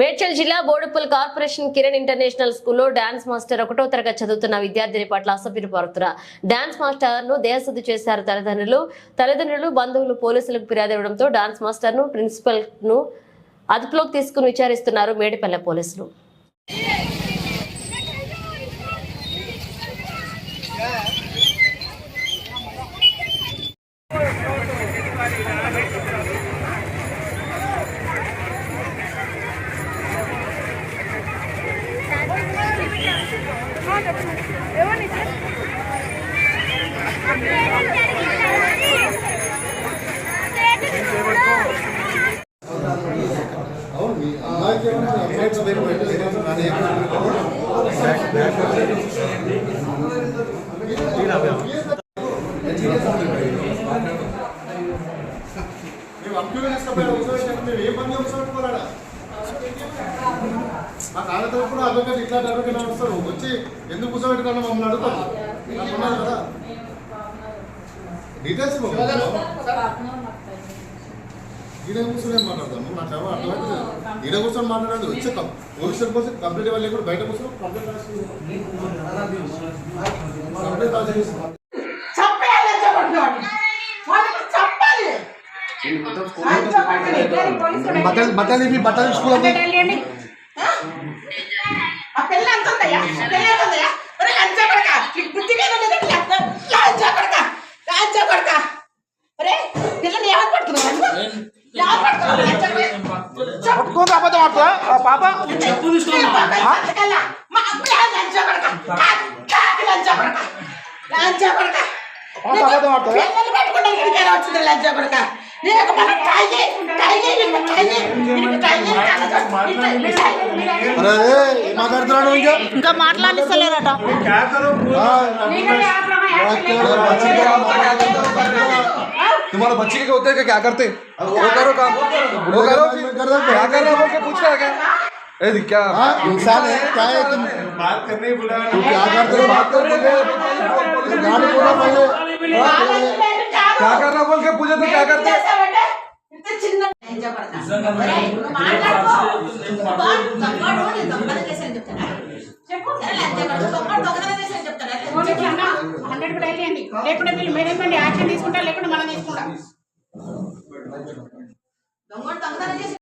మేడ్చల్ జిల్లా Boduppal corporation Kiran international స్కూల్లో dance master ఒకటో తరగతి చదువుతున్న విద్యార్థిని పట్ల అసభ్యులు పడుతున్న డాన్స్ మాస్టర్ను దేహశుద్ధి చేశారు తల్లిదండ్రులు. తల్లిదండ్రులు బంధువులు పోలీసులకు ఫిర్యాదు ఇవ్వడంతో డాన్స్ మాస్టర్ను ప్రిన్సిపల్ను అదుపులోకి తీసుకుని విచారిస్తున్నారు మేడిపల్లె పోలీసులు. మేము అంకులు తీసుకపోయి కూర్చోబెట్టాము మేము ఏ పని కూర్చోబెట్టుకోవాలా మా నాన్న తరపున అడ్వకేట్ ఇట్లాంటి అడ్వకేట్ వస్తారు. వచ్చి ఎందుకు కూర్చోబెట్టుకున్నా మమ్మల్ని అడుగుతారు. కదా. డీటెయిల్స్ ఈడ కూర్చొని ఏం మాట్లాడతాము నాకు ఏమో అర్థమైతే ఈడ కూర్చొని మాట్లాడదు వచ్చి పోలీసుల కోసం కంప్లీట్ ఇవ్వాలి కూడా బయట కూర్చొని కంప్లీట్ రాసి కంప్లీట్ రాసి బట్టలు పట్టుకుంది అబద్ధం ఆడుతుందా పాప అబద్ధం ఆడుతుందా పిల్లలు పట్టుకుంటే ఇక్కడికి ఎలా వచ్చింది లంచా కొడక నీకు మనం ట్రై చేయి ట్రై చేయి నీకు ట్రై చేయి నీకు ట్రై చేయి అరే ఏం మాట్లాడుతున్నాడు ఇంకా ఇంకా మాట్లాడిస్తలేరట तुम्हारा बच्चे के होते हैं क्या क्या करते वो करो काम वो करो फिर क्या कर रहे हो बोल के पूछ रहा है क्या ए दिख क्या हाँ, इंसान है क्या है तुम बात करने ही बुलाया तू क्या करते हो बात कर पहले गाड़ी बोला पहले क्या कर रहा बोल के पूछे तो क्या करते చిన్న హండ్రెడ్ కూడా వెళ్ళండి లేకుంటే వీళ్ళు మేడం యాక్షన్ తీసుకుంటారు లేకుంటే మనం తీసుకుంటాం దొంగ దొంగతనం చేసి